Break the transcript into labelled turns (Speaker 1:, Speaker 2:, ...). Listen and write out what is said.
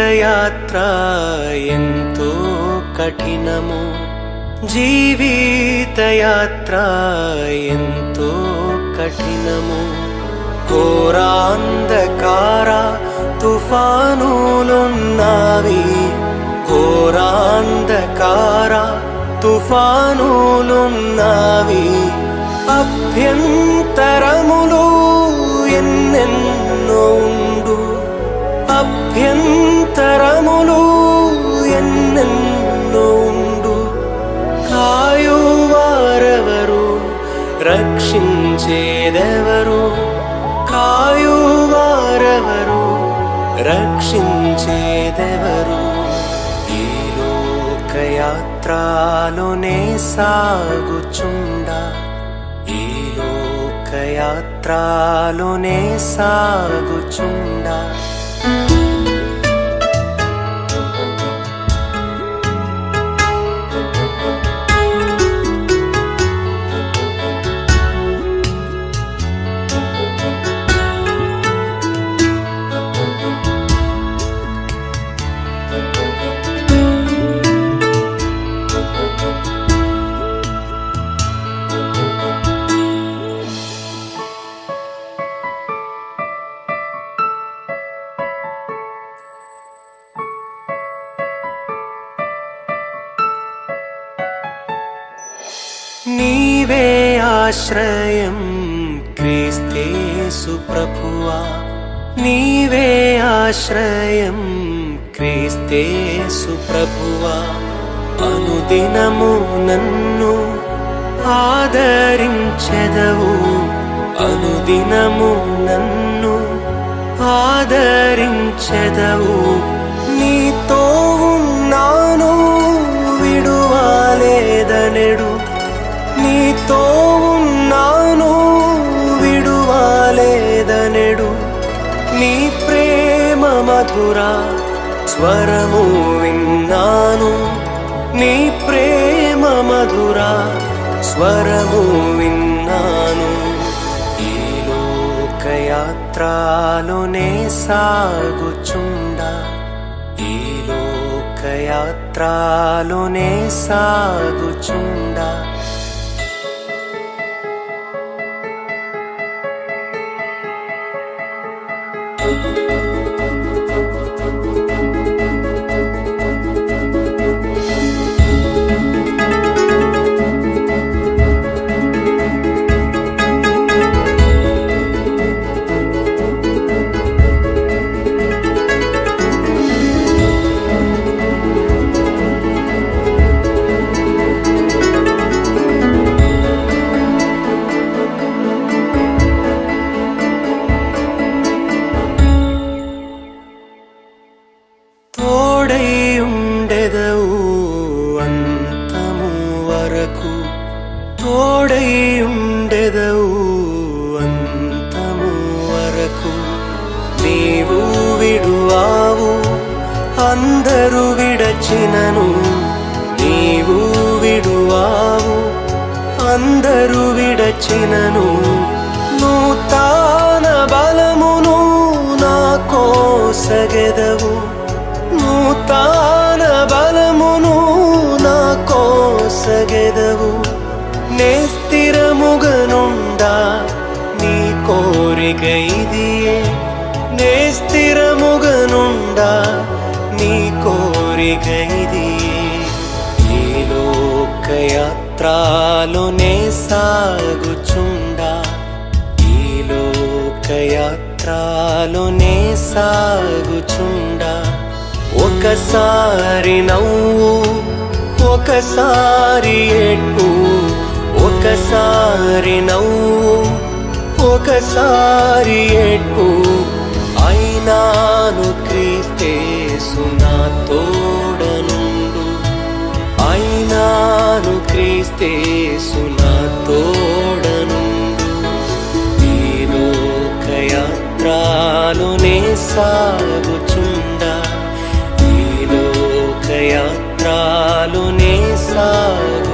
Speaker 1: జీవితయాత్ర ఎంతో కఠినము. జీవితయాత్ర ఎంతో కఠినము. ఘోరాంధకార తుఫానులున్నవి. ఘోరాంధకార తుఫానులున్నవి. అభ్యంతరములు ఎన్నెన్నో ఉండు. తరములు ఎన్నెన్నో ఉండు. కాయువారెవరు రక్షించేదెవరు? కాయువారెవరు రక్షించేదెవరు? ఈ లోకయాత్రలోనే సాగుచుండా. ఈ లోకయాత్రలోనే సాగుచుండా. ఆశ్రయం క్రీస్తేసు ప్రభువా. నీవే ఆశ్రయం క్రీస్తేసు ప్రభువా. అనుదినము నన్ను ఆదరించెదవు. అనుదినము నన్ను ఆదరించెదవు. మధుర స్వరము విన్నాను. నీ ప్రేమ మధుర స్వరము విన్నాను. ఈ లోకయాత్రలోనే సాగుచుండ. ఈ లోకయాత్రలోనే సాగుచుండా. విడువావు అందరూ విడచినను నీవు విడువావు అందరూ విడచినను. నూతన బలమును నా కోసగెదవు ఇది ఈ లోకయాత్రలోనే సాగుచుండా. ఈ లోకయాత్రలోనే సాగుచుండా. ఒకసారి నవ్వు ఒకసారి ఎట్టు ఒకసారి నవ్వు ఒకసారి ఎట్టు అయినాను క్రీస్తేసు సునాతో ప్రేమిస్తే సునా తోడను. ఈ లోకయాత్రలోనే సాగుచుండ. ఈ లోకయాత్రలోనే సాగు